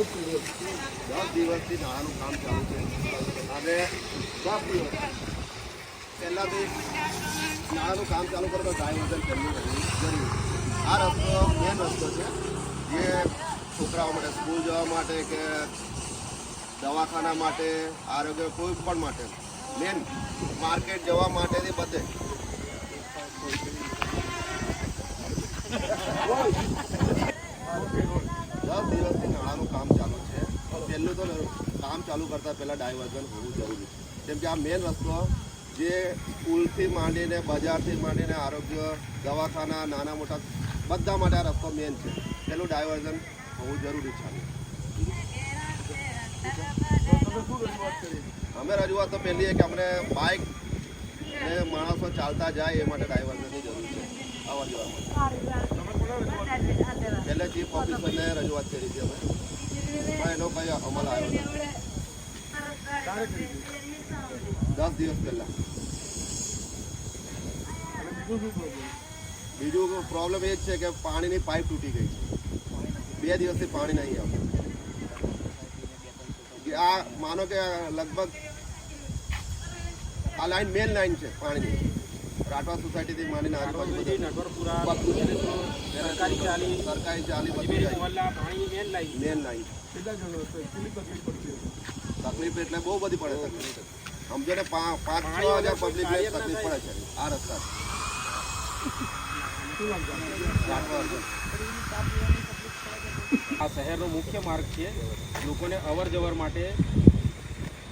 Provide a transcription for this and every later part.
દસ દિવસથી નાણાંનું કામ ચાલુ છે અને દસ દિવસ પહેલાંથી નાણાંનું કામ ચાલુ કરો તો ડાયવર્ઝન કરવું જરૂરી આ રસ્તો મેન રસ્તો છે જે છોકરાઓ માટે સ્કૂલ જવા માટે કે દવાખાના માટે આરોગ્ય કોઈ પણ માટે મેન માર્કેટ જવા માટેથી બધે દસ દિવસથી નાણાંનું કામ ચાલુ છે. પહેલું તો કામ ચાલુ કરતાં પહેલાં ડાયવર્ઝન હોવું જરૂરી છે. કેમ કે આ મેન રસ્તો જે સ્કૂલથી માંડીને, બજારથી માંડીને, આરોગ્ય, દવાખાના, નાના મોટા બધા માટે આ રસ્તો મેન છે. પેલું ડાયવર્ઝન હોવું જરૂરી છે. અમે રજૂઆત તો પહેલી કે અમને બાઇક ને માણસો ચાલતા જાય એ માટે ડાયવર્ઝનની જરૂર છે. આવવા જવા માટે પહેલે ચીફ ઓફિસરને રજૂઆત કરી હતી અમે એનો કંઈ અમલ આવ્યો? દસ દિવસ પહેલાં. બીજું પ્રોબ્લેમ એ જ છે કે પાણીની પાઇપ તૂટી ગઈ છે. બે દિવસથી પાણી નહીં આવતું આ માનો કે લગભગ આ લાઈન મેન લાઈન છે પાણીની. રાઠવા સોસાયટીથી માંડીને આજુબાજુ બધું. ચાલી સરકારી ચાલી બધું પાણી મેન લાઈન મેન લાઈન તકલીફ એટલે બહુ બધી પડે તકલીફ સમજો ને પાંચ છ હજાર પબ્લિક તકલીફ પડે છે આ રસ્તા આ શહેરનો મુખ્ય માર્ગ છે લોકોને અવર જવર માટે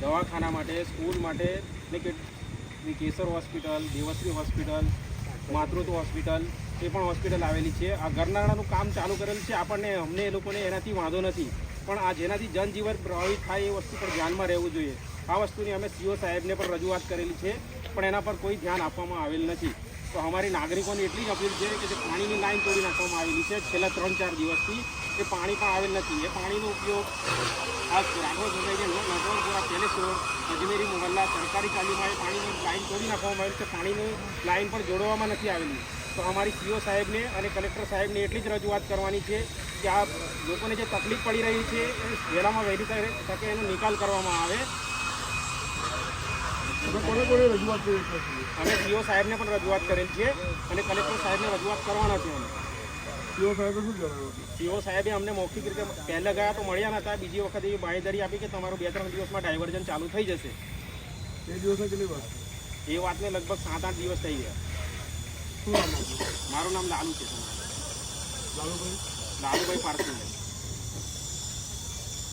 દવાખાના માટે, સ્કૂલ માટે એટલે કે Kesar hospital Devshree hospital, Matrutva hospital એ પણ હોસ્પિટલ આવેલી છે. આ ગરનાળાનું કામ ચાલુ કરેલું છે. આપણને, અમને એ લોકોને એનાથી વાંધો નથી. પણ આ જેનાથી જનજીવન પ્રભાવિત થાય એ વસ્તુ પર ધ્યાનમાં રહેવું જોઈએ. આ વસ્તુની અમે સીઓ સાહેબને પણ રજૂઆત કરેલી છે, પણ એના પર કોઈ ધ્યાન આપવામાં આવેલ નથી. તો અમારી નાગરિકોની એટલી જ અપીલ છે કે જે પાણીની લાઈન તોડી નાખવામાં આવેલી છે છેલ્લા ત્રણ ચાર દિવસથી. એ પાણી પણ આવેલ નથી. એ પાણીનો ઉપયોગ આ Raghav society palace road Ajmeri Mohalla સરકારી ચાલીમાં એ પાણીની લાઈન તોડી નાખવામાં આવેલી છે. પાણીની લાઈન પણ જોડવામાં નથી આવેલી. તો અમારી સીઓ સાહેબને અને કલેક્ટર સાહેબને એટલી જ રજૂઆત કરવાની છે કે આ લોકોને જે તકલીફ પડી રહી છે એ વહેલામાં વહેલી તકે એનો નિકાલ કરવામાં આવે. અમે સીઓ સાહેબને પણ રજૂઆત કરેલ છે અને કલેક્ટર સાહેબને રજૂઆત કરવાના છે અમે. સીઓ સાહેબે શું જણાવ્યું? સીઓ સાહેબે અમને મૌખિક રીતે પહેલાં ગયા તો મળ્યા નહોતા બીજી વખત એવી બાંયધરી આપી કે તમારું બે ત્રણ દિવસમાં ડાયવર્ઝન ચાલુ થઈ જશે. એ દિવસે કેટલી વાત એ વાતને લગભગ સાત આઠ દિવસ થઈ ગયા. શું નામ મારું નામ લાલુ છે. લાલુભાઈ? લાલુભાઈ પારસીભાઈ